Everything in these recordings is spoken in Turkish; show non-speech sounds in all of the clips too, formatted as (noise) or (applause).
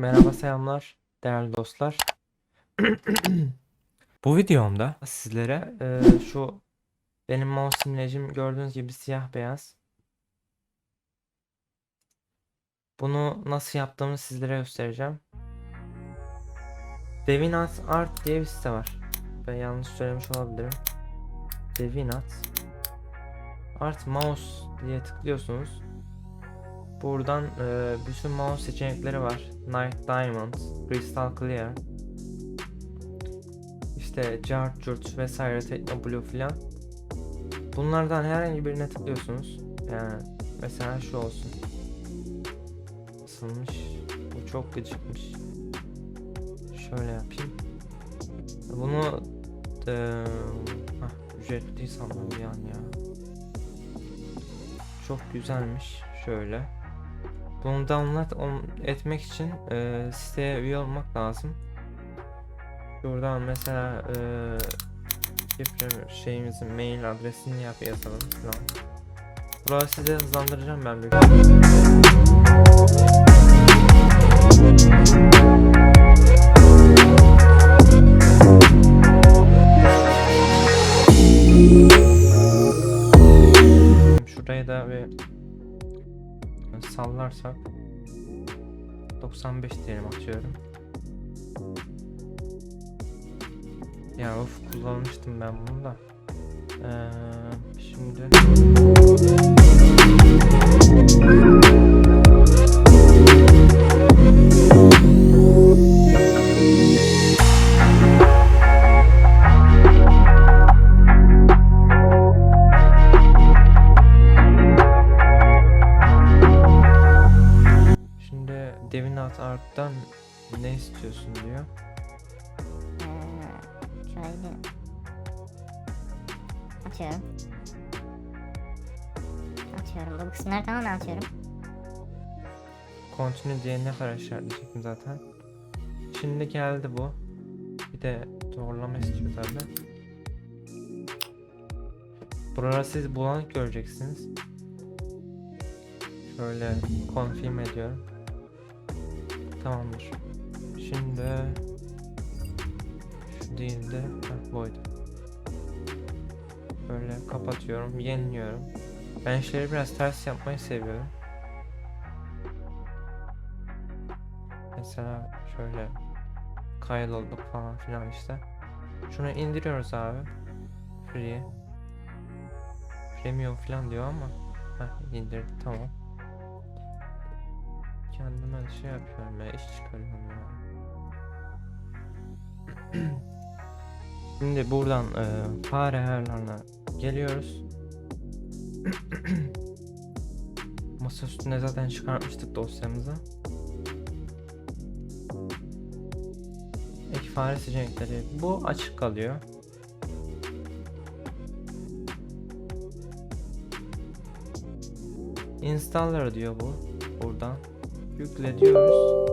Merhaba selamlar değerli dostlar. (clears throat) Bu videomda sizlere e, şu benim mouse simlecim gördüğünüz gibi siyah beyaz. Bunu nasıl yaptığımı sizlere göstereceğim. Devinat Art diye bir site var. Ben yanlış söylemiş olabilirim. Devinat Art Mouse diye tıklıyorsunuz. Buradan e, bütün mouse seçenekleri var. Night Diamond, Crystal Clear, işte Jart Jurt vesaire Techno Blue filan. Bunlardan herhangi birine tıklıyorsunuz. Yani mesela şu olsun. Nasılmış? Bu çok gıcıkmış. Şöyle yapayım. Bunu e, hah, ücretli sandım bir ya. Çok güzelmiş. Şöyle. Bunu download on- etmek için e, siteye üye olmak lazım. Şuradan mesela e, şeyimizin mail adresini yap yazalım falan. Burayı size hızlandıracağım ben bir. Şurayı da bir sallarsak 95 diyelim atıyorum. Ya of kullanmıştım ben bunu da. Ee, şimdi Art'tan ne istiyorsun diyor. Ee, şöyle atıyorum. Atıyorum. Bu kısımları tamamen atıyorum. Continue diye ne kadar işaretleyecektim zaten. Şimdi geldi bu. Bir de doğrulama istiyor tabi. Buraları siz bulanık göreceksiniz. Şöyle confirm ediyorum. Tamamdır. Şimdi şu değil de heh, buydu. Böyle kapatıyorum, yeniliyorum. Ben işleri biraz ters yapmayı seviyorum. Mesela şöyle kaydolduk falan filan işte. Şunu indiriyoruz abi. Free. Premium falan diyor ama. Heh indirdik tamam. Kendime şey yapıyorum ya iş çıkarıyorum ya. (clears throat) Şimdi buradan e, fare ayarlarına geliyoruz. (clears throat) Masa üstüne zaten çıkartmıştık dosyamızı. Ek fare seçenekleri. Bu açık kalıyor. Installer diyor bu. Buradan. Yükle diyoruz.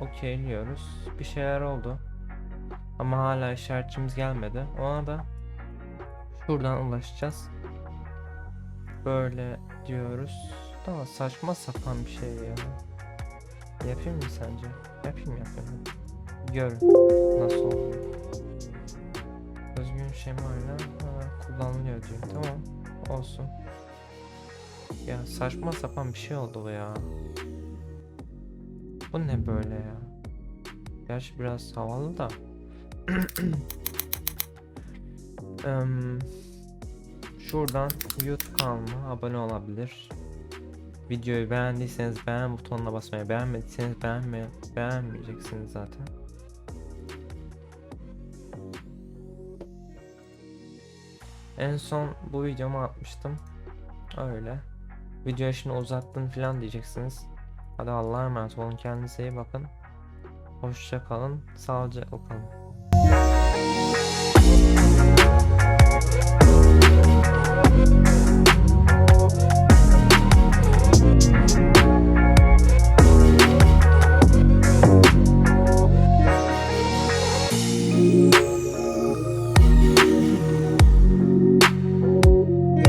Okeyliyoruz. Bir şeyler oldu. Ama hala işaretçimiz gelmedi. Ona da şuradan ulaşacağız. Böyle diyoruz. Daha saçma sapan bir şey ya. Yapayım mı sence? Yapayım yapayım. Gör nasıl oluyor. Özgün şemayla kullanılıyor diyor. Tamam olsun. Ya saçma sapan bir şey oldu bu ya. Bu ne böyle ya? Gerçi biraz havalı da. (clears throat) Em, şuradan YouTube kanalıma abone olabilir. Videoyu beğendiyseniz beğen butonuna basmayı, beğenmediyseniz beğenme, beğenmeyeceksiniz zaten. En son bu videomu atmıştım. Öyle. Videoyu şimdi uzattın falan diyeceksiniz. Hadi Allah'a emanet olun. Kendinize iyi bakın. Hoşça kalın. Sağlıcakla kalın.